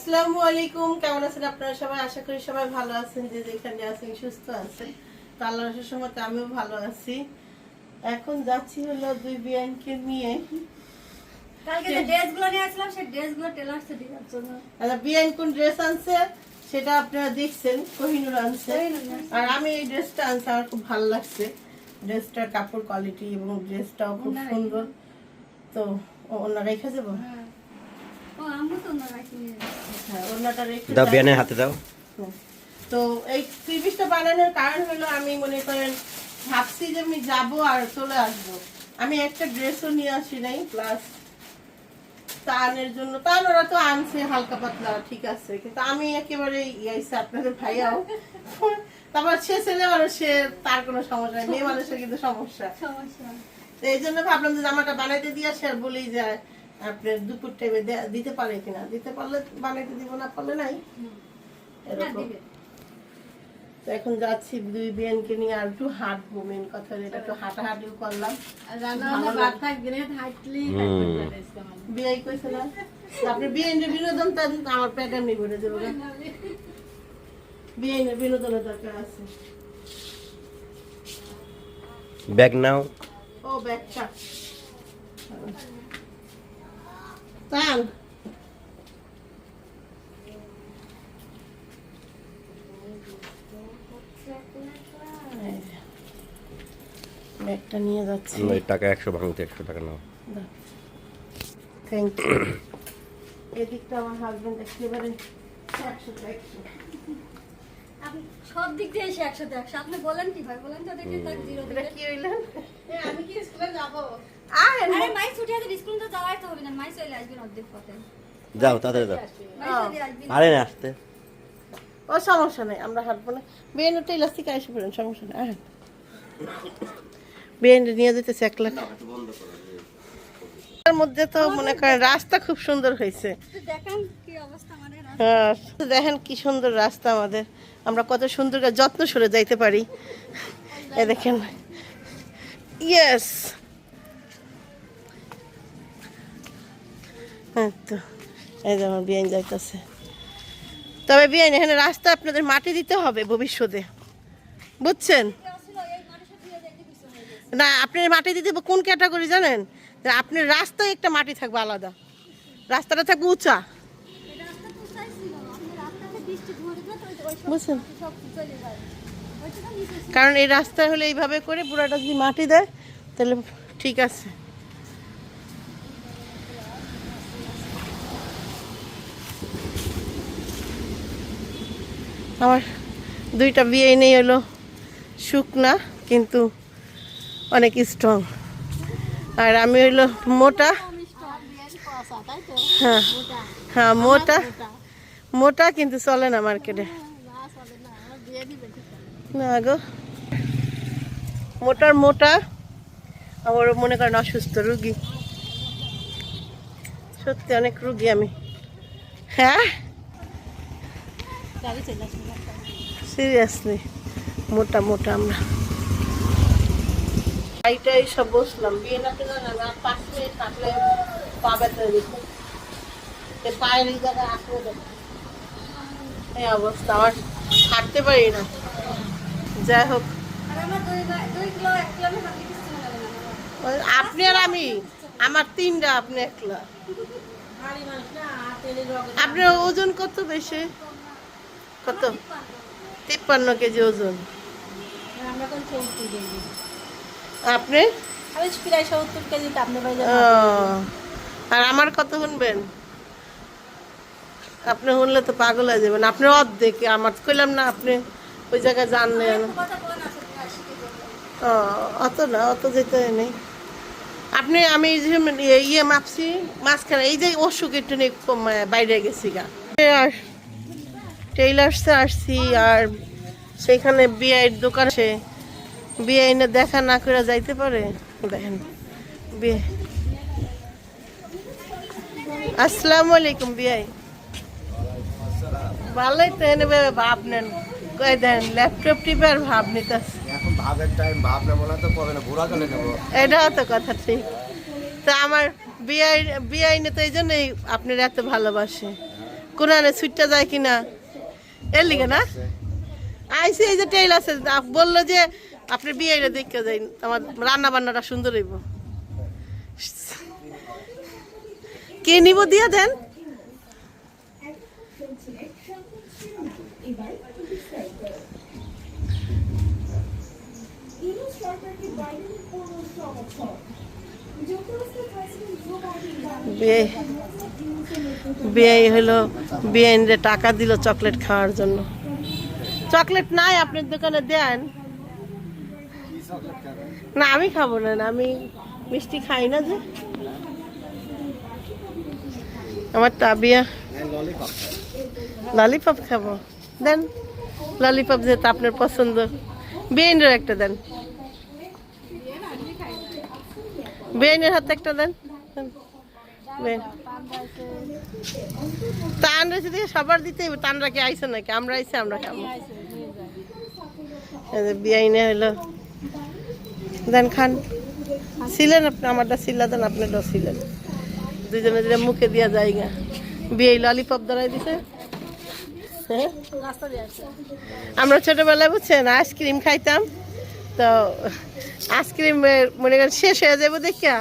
আসসালামু আলাইকুম কেমন আছেন আপনারা সবাই? আশা করি সবাই ভালো আছেন যে যেখানে আছেন সুস্থ আছেন। তো আল্লাহর সময় আমিও ভালো আছি। এখন যাচ্ছি হলো দুই বিয়ানকে নিয়ে। আচ্ছা বিয়ান কোন ড্রেস আনছে সেটা আপনারা দেখছেন কোহিনুর আনছে। আর আমি এই ড্রেসটা আনছি আমার খুব ভালো লাগছে। ড্রেসটার কাপড় কোয়ালিটি এবং ড্রেসটাও খুব সুন্দর। তো ও- রেখে যাব হ্যাঁ। ও আমি তো না রাখি হ্যাঁ দাও বিয়ানের হাতে দাও। তো এই থ্রি পিসটা বানানোর কারণ হলো আমি মনে করেন ভাবছি যে আমি যাব আর চলে আসব। আমি একটা ড্রেসও নিয়ে আসি নাই প্লাস তানের জন্য। তান ওরা তো আনছে হালকা পাতলা ঠিক আছে। কিন্তু আমি একেবারে ইয়াইছে আপনাদের ভাইয়াও। তারপর সে ছেলে মানুষ সে তার কোনো সমস্যা নেই মেয়ে মানুষের কিন্তু সমস্যা। সমস্যা। এই জন্য ভাবলাম যে জামাটা বানাইতে দিয়ে আসে আর বলি যে আপনার দুপুর টাইমে দিতে পারে কিনা? দিতে পারলে বানাইতে দিব না পারলে নাই। এরকম। তো এখন যাচ্ছি দুই বিয়ানকে নিয়ে আর একটু হাঁটবো মেন কথা এটা একটু হাঁটাহাঁটিও করলাম। বিয়াই কইছে না? আপনি বিয়াইনের বিনোদন আমার প্যাটার্ন নিয়ে ঘুরে যাব বিয়াইনের বিনোদনের দরকার আছে। ব্যাগ নাও। ও ব্যাগটা তান ব্যাগটা নিয়ে যাচ্ছি। ওই টাকা একশো ভাঙতে একশো টাকা নাও। থ্যাংক ইউ এদিকটা আমার হাজব্যান্ড একেবারে একশো একশো। আপনি সব দিক দিয়ে এসে একশো আপনি বলেন কি ভাই? বলেন তো দেখি তার জিরো এটা কি হইলেন আমি কি স্কুলে যাব? আয় আরে মাই ছুটি আছে স্কুল তো যাওয়াই তো হবে না। মাই চলে আসবেন অর্ধেক পথে। যাও তাড়াতাড়ি যাও। মাই চলে আসবেন। পারে না আসতে। ও সমস্যা নেই আমরা হাঁটবো না। বিয়েনটা ইলাস্টিক এসে পড়েন সমস্যা নেই। আয় বিয়েন নিয়ে যেতেছে এক লাখ। তার মধ্যে তো মনে করেন রাস্তা খুব সুন্দর হয়েছে। তো কি অবস্থা মানে হ্যাঁ দেখেন কি সুন্দর রাস্তা আমাদের। আমরা কত সুন্দর করে যত্ন সরে যাইতে পারি। এ দেখেন। ইয়েস হ্যাঁ তো, এই যে আমার বিয়াইন যাইতেছে। তবে বিয়াইন, এখানে রাস্তা আপনাদের মাটি দিতে হবে ভবিষ্যতে। বুঝছেন? না, আপনার মাটি দিতে কোন ক্যাটাগরি জানেন? আপনার রাস্তায় একটা মাটি থাকবে আলাদা। রাস্তাটা থাকবে উঁচা রাস্তা তো চাইছিল আপনি রাস্তাতে বৃষ্টি ধরে দিলে তো ওই- ওই সব বুঝছেন। কারণ এই রাস্তা হলে এইভাবে করে পুরাটা যদি মাটি দেয়, তাহলে ঠিক আছে। আমার দুইটা বিয়ে নেই হলো শুকনা, কিন্তু অনেক স্ট্রং আর আমি হইল মোটা। হ্যাঁ হ্যাঁ মোটা। মোটা, কিন্তু চলে না মার্কেটে না গো। মোটার মোটা, আবার মনে করেন অসুস্থ রুগী। সত্যি অনেক রুগী আমি। হ্যাঁ? সিরিয়াসলি মোটা মোটা আমরা। এইটাই সব বসলাম বিয়ে না পেলে না পাঁচ থাকলে পা ব্যথা হয়ে পায়ের জায়গায় দেবে এই অবস্থা আমার হাঁটতে পারি না। যাই হোক। আর আপনি আর আমি আমার তিনটা আপনি একলা আপনার ওজন কত বেশি? কত? তিপ্পান্ন কেজি ওজন। কেজি। আপনি? আর আমার কত শুনবেন আপনি শুনলে তো পাগল হয়ে যাবেন। আপনি অর্ধেক, আমার কইলাম না আপনি ওই জায়গায় জানলেন ও, অত না, অত যেতে নেই। আপনি, আমি ইয়ে- ইয়ে মাপছি, মাঝখানে এই যে অসুখ একটু নিয়ে বাইরে গেছি গা। আর টেইলার্সে আসছি, আর সেখানে বিয়ের দোকান সে বিয়ে এনে দেখা না করে যাইতে পারে? দেখেন বিয়ে আসসালামু আলাইকুম বিয়ে ভালোই তো এনে ভাব নেন। কই দেন ল্যাপটপ টিপার ভাব নিতেছে। এখন ভাবের টাইম ভাব না বলা তো কবে না ঘোরা চলে যাব এটাও তো কথা ঠিক। তো আমার বিয়ে বিয়ে তো এই জন্যই আপনার এত ভালোবাসে। কোন আনে ছুটটা যায় কিনা? এর লিগে না? আইসি এই যে টেইল আছে বলল যে আপনি বিয়ে দেখতে যাই আমার রান্না বান্নাটা সুন্দর হইব। কে নিব দিয়ে দেন? বিয়ে হলো, বিয়ে টাকা দিল চকলেট খাওয়ার জন্য। চকলেট নাই আপনার দোকানে, দেন। না, আমি খাব না না, আমি মিষ্টি খাই না যে। আমার তাবিয়া খাব। দেন, ললিপপ যেটা আপনার পছন্দ বেইনের একটা দেন। বেইনের হাতে একটা দেন। দিয়ে সবার দিতে আমরা আইসে আমরা দেন, খান। ছিলেন আপনি আমারটা ছিলা দেন, আপনারটাও ছিলেন দুজনে মুখে দিয়া যায়গা বিয়ে ললিপপ ধরাই দিছে। আসছে। আমরা ছোটবেলায় বুঝছেন আইসক্রিম খাইতাম। তো আইসক্রিম মনে করেন শেষ হয়ে যাব দেখিয়া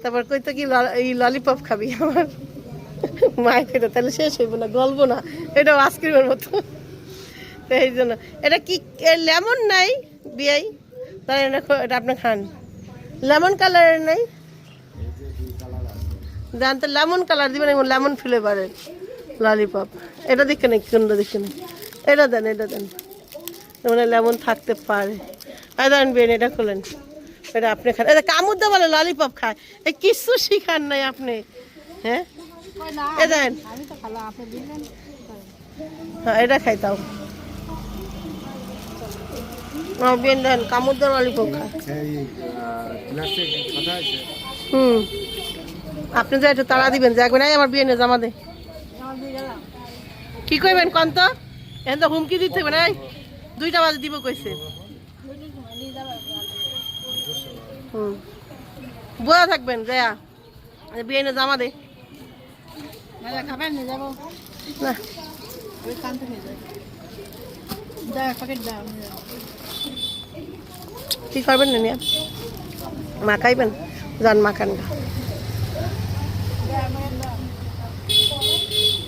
তারপর কইতো কি এই ললিপপ খাবি আমার। মায়ের খেতে তাহলে শেষ হইব না গলবো না। এটাও আইসক্রিমের মতো। তো এই জন্য এটা কি লেমন নাই বিয়াই? তাহলে এটা এটা আপনি খান। লেমন কালারের নাই? জানতে লেমন কালার দিবেন এবং লেমন ফ্লেভারের ললিপপ। এটা দেখে নাকি, কোনটা দেখে নাকি? এটা দেন এটা দেন। মানে লেমন থাকতে পারে। আর দেন বেন, এটা খোলেন। এটা আপনি খান। এটা কামুদ্দা বলে ললিপপ খায়। এই কিছু শিখান নাই আপনি। হ্যাঁ? এ দেন। হ্যাঁ এটা খাইতাম আমার বেন, দেন ললিপপ খায়। হুম। আপনি যে একটু তাড়া দিবেন, যে একবার আমার বিয়ে জামা দিয়ে কি কইবেন কন তো? এখন তো হুমকি দিতে হবে না দুইটা বাজে দিব কইছে। হুম। বোঝা থাকবেন জয়া বিয়ে নিয়ে জামা দে। খাবেন নিয়ে যাব। না। কি করবেন না মাখাইবেন যান মাখান।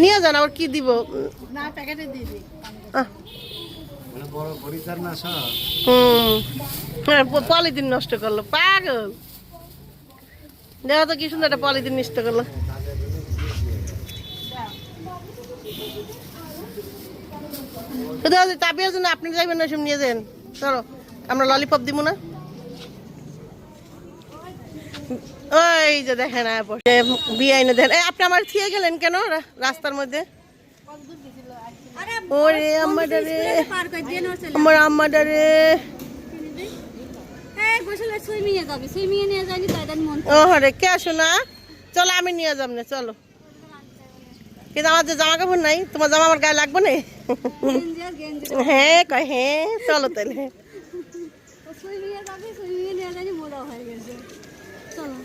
নিয়ে যান আবার কি দিব? না প্যাকেটে দিয়ে দিই। মানে হ্যাঁ, পলিথিন নষ্ট করল পাগল। দেখো তো কি সুন্দর একটা পলিথিন নষ্ট করল। তাবিয়ার জন্য আপনি যাইবেন না সব নিয়ে যান চলো আমরা ললিপপ দিব না? ওই যে দেখেন বিয়ে এনে দেখেন আপনি আমার থিয়ে গেলেন কেন রাস্তার মধ্যে? ওরে আমার যাবি হরে কে আসো না? চলো আমি নিয়ে যাম না চলো। কিন্তু আমার যে জামা কাপড় নাই তোমার জামা আমার গায়ে লাগবে না? হ্যাঁ কয় হ্যাঁ চলো তাহলে সুইমিং এ যাবি সুইমিং এ নিয়ে যায়নি মোড়া হয়ে গেছে চলো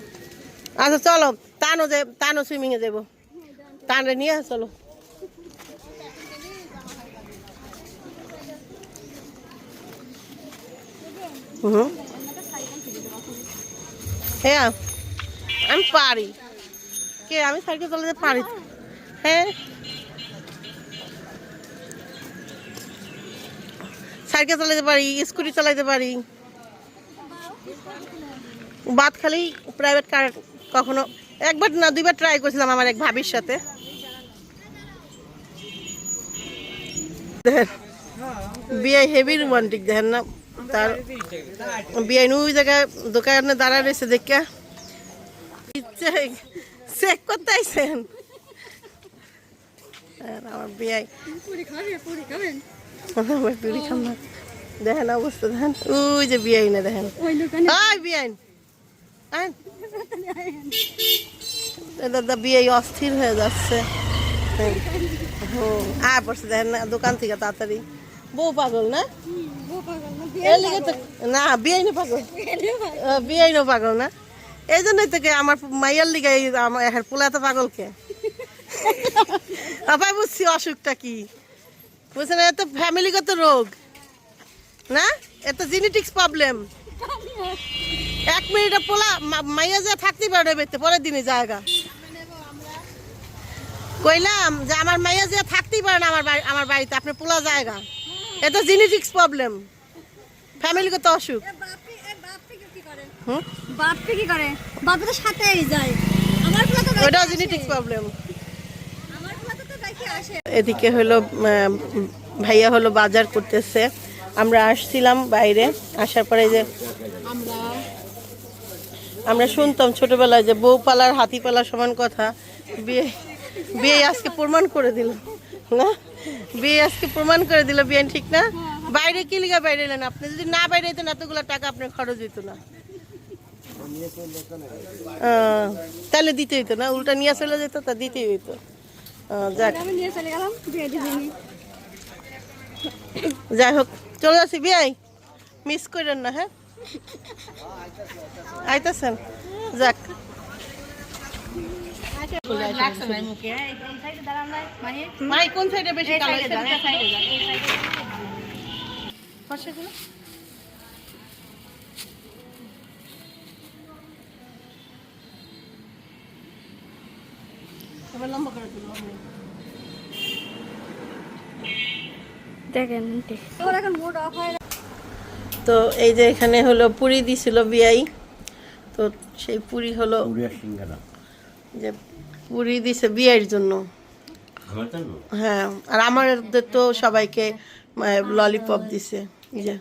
আচ্ছা চলো। তানও যে তানও সুইমিংয়ে যাব। তানরে নিয়ে চলো। হুম। হ্যাঁ আমি পারি। কে, আমি সাইকেল চালাতে পারি? হ্যাঁ। সাইকেল চালাতে পারি, স্কুটি চালাতে পারি। বাদ খালি প্রাইভেট কার কখনো একবার না দুইবার ট্রাই করেছিলাম আমার এক ভাবির সাথে। দেখেন হেভি রোমান্টিক দেখেন না তার বিয়ে ওই জায়গায় দোকানে দাঁড়ায় রয়েছে দেখে। চেক করতে আইসেন আমার বিয়ে পুরি খাম না দেখেন অবস্থা দেখেন ওই যে বিয়ে না দেখেন। ওই দোকানে দাদা, বিয়ে অস্থির হয়ে যাচ্ছে। আয় পড়ছে দেখেন না, দোকান থেকে তাড়াতাড়ি। বউ পাগল না? না, বিয়ে পাগল। বিয়ে পাগল না? এই জন্যই তো কে আমার মাইয়ার লিগে আমার পোলা তো পাগল কে আবার বুঝছি অসুখটা কি। বুঝছেন এত ফ্যামিলিগত রোগ। না? এত জেনেটিক্স প্রবলেম এক মিনিটে পোলা মাইয়া যা থাকতে পারে বেতে পরের দিনে জায়গা কইলাম যে আমার মাইয়া যে থাকতেই পারে না আমার বাড়ি আমার বাড়িতে আপনি পোলা জায়গা এটা জেনেটিক্স প্রবলেম ফ্যামিলি ফ্যামিলিগত অসুখ। কি করে? হুম? বাপি কি করে? বাপি তো সাথেই যায়। আমার পোলা তো ওটাও জেনেটিক্স প্রবলেম আমার পোলা তো দেখে আসে। এদিকে হলো ভাইয়া হলো বাজার করতেছে। আমরা আসছিলাম বাইরে আসার পরে যে আমরা শুনতাম ছোটবেলায় যে বউ পালার হাতি পালার সমান কথা। বিয়ে বিয়ে আজকে প্রমাণ করে দিল না? বিয়ে আজকে প্রমাণ করে দিল বিয়ে ঠিক না? বাইরে কি লিগা বাইরে এলেন? আপনি যদি না বাইরে যেতেন এতগুলো টাকা আপনার খরচ হইতো না। তাহলে দিতে হইতো না? উল্টা নিয়ে চলে যেত তা দিতেই হইতো। যাক। যাই হোক চলে যাচ্ছি। বিয়াই মিস করেন না হ্যাঁ? আইতাছেন যাক। মাই কোন সাইডে বেশি কালো? ফর্সাগুলো এবার লম্বা করে তুলো দেখেন তোর এখন মুড অফ হয়ে তো এই যে এখানে হলো পুরি দিছিল বিয়াই। তো সেই পুরি হলো যে পুরি দিছে বিয়ের জন্য। হ্যাঁ আর আমাদের তো সবাইকে ললিপপ দিছে। এই যে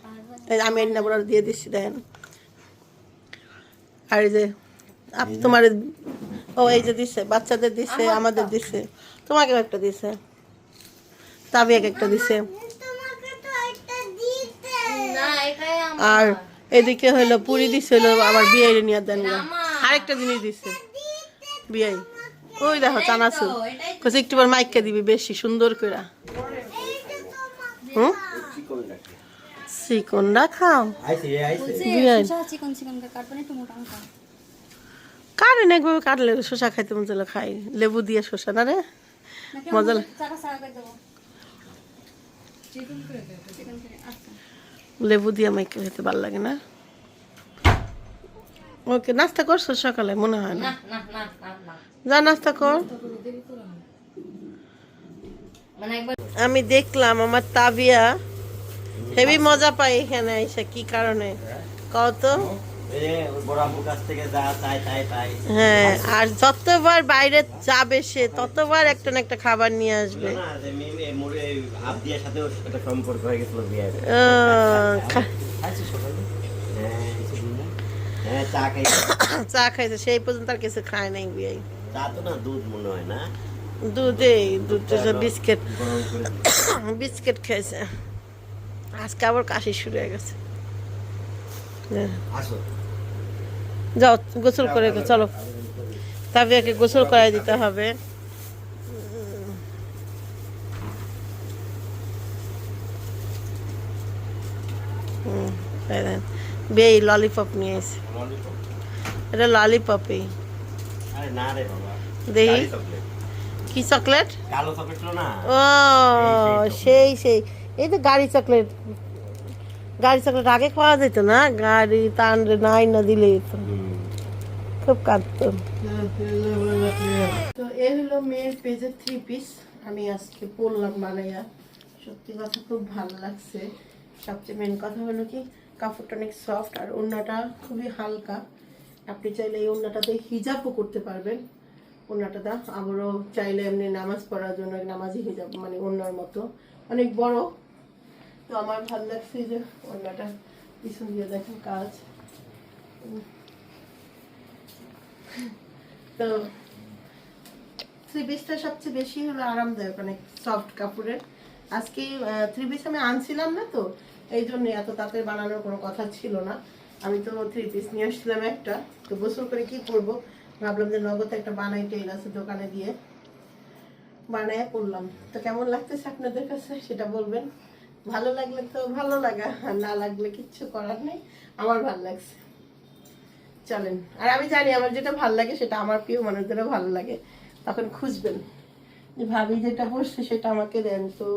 এই আমি এন্না বড় দিয়ে দিচ্ছি দেখেন। আর এই যে আপ- তোমার ও এই যে দিছে বাচ্চাদের দিছে আমাদের দিছে। তোমাকে একটা দিছে। তাবিয়াকে একটা দিছে। আর এদিকে হলো পুরি দিছিল আবার বিয়ে নিয়ে দেন না। আরেকটা জিনিস দিছে। বিয়ে ওই দেখো চানাচুর কইছে একটু বার মাইককে দিবি বেশি সুন্দর করে হুম? চিকন চিকন কাটবেন একটু মোটা মোটা। কাটে না একভাবে কাটলে শসা খাইতে মন চলে খাই। লেবু দিয়ে শসা না রে? মজা মজা লাগে। লেবু দিয়ে মাইকে খেতে ভালো লাগে না। ওকে নাস্তা কর সকালে মনে হয় না। যা নাস্তা কর। আমি দেখলাম আমার তাবিয়া হেভি মজা পাই এখানে এসে কি কারণে? কত হ্যাঁ আর যতবার বাইরে যাবে সে ততবার একটা না একটা খাবার নিয়ে আসবে। হয়ে হ্যাঁ? হ্যাঁ চা খাইছে। সেই পর্যন্ত আর কিছু খায় নাই বিয়ে চা না দুধ মনে হয় না। দুধে বিস্কিট। বিস্কিট খেয়েছে আজকে আবার কাশি শুরু হয়ে গেছে। হ্যাঁ। আসো। যাও গোসল করে চলো। তাবিয়াকে গোসল করাই দিতে হবে। বেই ললিপপ নিয়ে এসে। এটা ললিপপই দেখি কি চকলেট ও সেই সেই এই তো গাড়ি চকলেট গাড়ি চকলেট আগে খাওয়া যেত না? গাড়ি টানলে নাই না দিলে তো। খুব কাঁদতো তো। এ হলো মেয়ের পেজের থ্রি পিস আমি আজকে পরলাম বানাইয়া। সত্যি কথা খুব ভালো লাগছে। সবচেয়ে মেন কথা হলো কি, কাপড়টা অনেক সফট আর ওড়নাটা খুবই হালকা। আপনি চাইলে এই ওড়নাটাতে হিজাবও করতে পারবেন। ওড়নাটাতে আবারও চাইলে এমনি নামাজ পড়ার জন্য নামাজি হিজাব মানে ওড়নার মতো। অনেক বড়। তো আমার ভালো লাগছে যে ওড়নাটা পিছন দিয়ে দেখেন কাজ। তো থ্রি সবচেয়ে বেশি হলো আরামদায়ক অনেক সফট কাপড়ের। আজকে আমি আনছিলাম না তো, এই জন্য এত তাতে বানানোর কোনো কথা ছিল না। আমি তো নিয়ে আসছিলাম একটা, তো করে কি করব? ভাবলাম যে নগদ একটা বানাই টেল আছে দোকানে দিয়ে বানায় করলাম। তো কেমন লাগতেছে আপনাদের কাছে? সেটা বলবেন। ভালো লাগলে তো ভালো লাগা না লাগলে কিচ্ছু করার নেই। আমার ভালো লাগছে। চলেন। আর আমি জানি আমার যেটা ভালো লাগে, সেটা আমার প্রিয় মানুষদেরও ভালো লাগে। তখন খুঁজবেন। যে ভাবি যেটা বসছে সেটা আমাকে দেন তো।